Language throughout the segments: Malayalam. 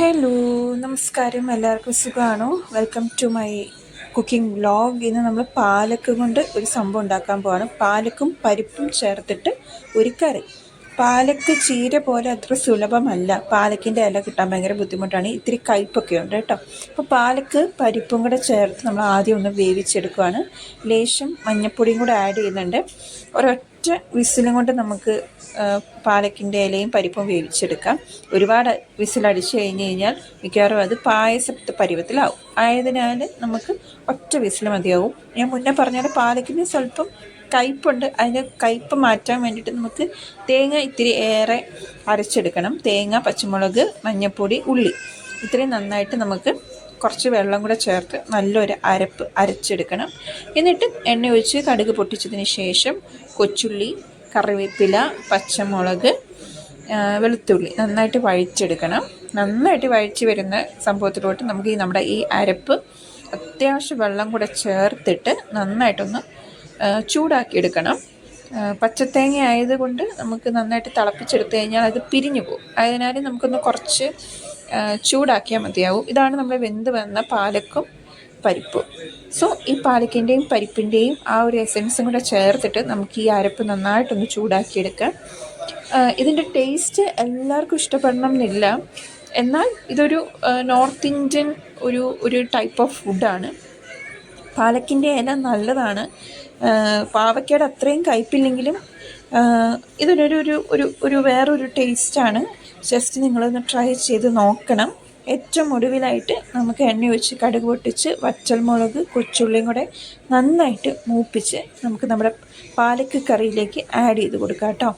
ഹലോ നമസ്കാരം. എല്ലാവർക്കും സുഖമാണോ? Welcome to my cooking vlog ഇന്ന് നമ്മൾ പാലക്ക് കൊണ്ട് ഒരു സംഭവം ഉണ്ടാക്കാൻ പോവാണ്. പാലക്കും പരിപ്പും ചേർത്തിട്ട് ഒരു കറി. പാലക്ക് ചീര പോലെ അത്ര സുലഭമല്ല. പാലക്കിന്റെ ഇല കിട്ടാൻ ഭയങ്കര ബുദ്ധിമുട്ടാണ്. ഇത്തിരി കയ്പൊക്കെ ഉണ്ട് കേട്ടോ. അപ്പോൾ പാലക്ക് പരിപ്പും കൂടെ ചേർത്ത് നമ്മൾ ആദ്യം ഒന്ന് വേവിച്ചെടുക്കുകയാണ് ലേശം മഞ്ഞൾപ്പൊടിയും കൂടെ ആഡ് ചെയ്യുന്നുണ്ട്. ഒരൊറ്റ വിസിലും കൊണ്ട് നമുക്ക് പാലക്കിന്റെ ഇലയും പരിപ്പും വേവിച്ചെടുക്കാം. ഒരുപാട് വിസിലടിച്ചു കഴിഞ്ഞ് കഴിഞ്ഞാൽ മിക്കവാറും അത് പായസത്തെ പരുവത്തിലാവും. ആയതിനാൽ നമുക്ക് ഒറ്റ വിസിൽ മതിയാവും. ഞാൻ മുന്നേ പറഞ്ഞാൽ പാലക്കിന് സ്വല്പം കയ്പുണ്ട് അതിന്റെ കയ്പ് മാറ്റാൻ വേണ്ടിയിട്ട് നമുക്ക് തേങ്ങ ഇത്തിരി ഏറെ അരച്ചെടുക്കണം. തേങ്ങ പച്ചമുളക് മഞ്ഞൾപ്പൊടി ഉള്ളി. ഇത്രയും നന്നായിട്ട് നമുക്ക് കുറച്ച് വെള്ളം കൂടെ ചേർത്ത് നല്ലൊരു അരപ്പ് അരച്ചെടുക്കണം. എന്നിട്ട് എണ്ണ ഒഴിച്ച് കടുക് പൊട്ടിച്ചതിന് ശേഷം കൊച്ചുള്ളി കറിവേപ്പില പച്ചമുളക് വെളുത്തുള്ളി നന്നായിട്ട് വഴിച്ചെടുക്കണം നന്നായിട്ട് വഴിച്ച് വരുന്ന സംഭവത്തിലോട്ട് നമുക്ക് ഈ നമ്മുടെ ഈ അരപ്പ് അത്യാവശ്യം വെള്ളം കൂടെ ചേർത്തിട്ട് നന്നായിട്ടൊന്ന് ചൂടാക്കിയെടുക്കണം. പച്ചത്തേങ്ങ ആയതുകൊണ്ട് നമുക്ക് നന്നായിട്ട് തിളപ്പിച്ചെടുത്തു കഴിഞ്ഞാൽ അത് പിരിഞ്ഞു പോകും. അതിനാൽ നമുക്കൊന്ന് കുറച്ച് ചൂടാക്കിയാൽ മതിയാവും. ഇതാണ് നമ്മൾ വെന്ത് വന്ന പാലക്കും പരിപ്പും. സോ ഈ പാലക്കിന്റെയും പരിപ്പിന്റെയും ആ ഒരു എസൻസും കൂടെ ചേർത്തിട്ട് നമുക്ക് ഈ അരപ്പ് നന്നായിട്ടൊന്ന് ചൂടാക്കിയെടുക്കാം. ഇതിന്റെ ടേസ്റ്റ് എല്ലാവർക്കും ഇഷ്ടപ്പെടണം എന്നില്ല. എന്നാൽ ഇതൊരു നോർത്ത് ഇന്ത്യൻ ഒരു ഒരു ടൈപ്പ് ഓഫ് ഫുഡാണ് പാലക്കിന്റെ ഇല നല്ലതാണ്. പാവയ്ക്കയുടെ അത്രയും കയ്പില്ലെങ്കിലും ഇതിനൊരു ഒരു ഒരു ഒരു വേറൊരു ടേസ്റ്റാണ് ജസ്റ്റ് നിങ്ങളൊന്ന് ട്രൈ ചെയ്ത് നോക്കണം. ഏറ്റവും ഒടുവിലായിട്ട് നമുക്ക് എണ്ണ ഒഴിച്ച് കടുക് പൊട്ടിച്ച് വറ്റൽമുളക് കൊച്ചുള്ളിയും കൂടെ നന്നായിട്ട് മൂപ്പിച്ച് നമുക്ക് നമ്മുടെ പാലക്ക് കറിയിലേക്ക് ആഡ് ചെയ്ത് കൊടുക്കാം കേട്ടോ.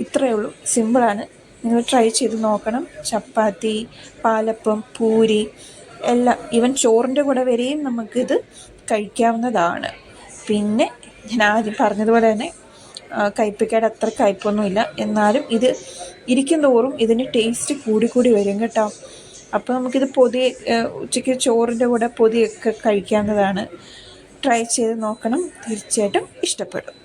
ഇത്രയേ ഉള്ളൂ. സിമ്പിളാണ് നിങ്ങൾ ട്രൈ ചെയ്ത് നോക്കണം. ചപ്പാത്തി പാലപ്പം പൂരി എല്ലാം. ഈവൻ ചോറിന്റെ കൂടെ വരെയും നമുക്കിത് കഴിക്കാവുന്നതാണ്. പിന്നെ ഞാൻ ആദ്യം പറഞ്ഞതുപോലെ തന്നെ കയ്പ്പിക്കയുടെ അത്ര കയ്പൊന്നുമില്ല എന്നാലും ഇത് ഇരിക്കും തോറും ഇതിന് ടേസ്റ്റ് കൂടി കൂടി വരും കേട്ടോ. അപ്പോൾ നമുക്കിത് പൊതി ഉച്ചയ്ക്ക് ചോറിന്റെ കൂടെ പൊതിയൊക്കെ കഴിക്കാവുന്നതാണ്. ട്രൈ ചെയ്ത് നോക്കണം. തീർച്ചയായിട്ടും ഇഷ്ടപ്പെടും.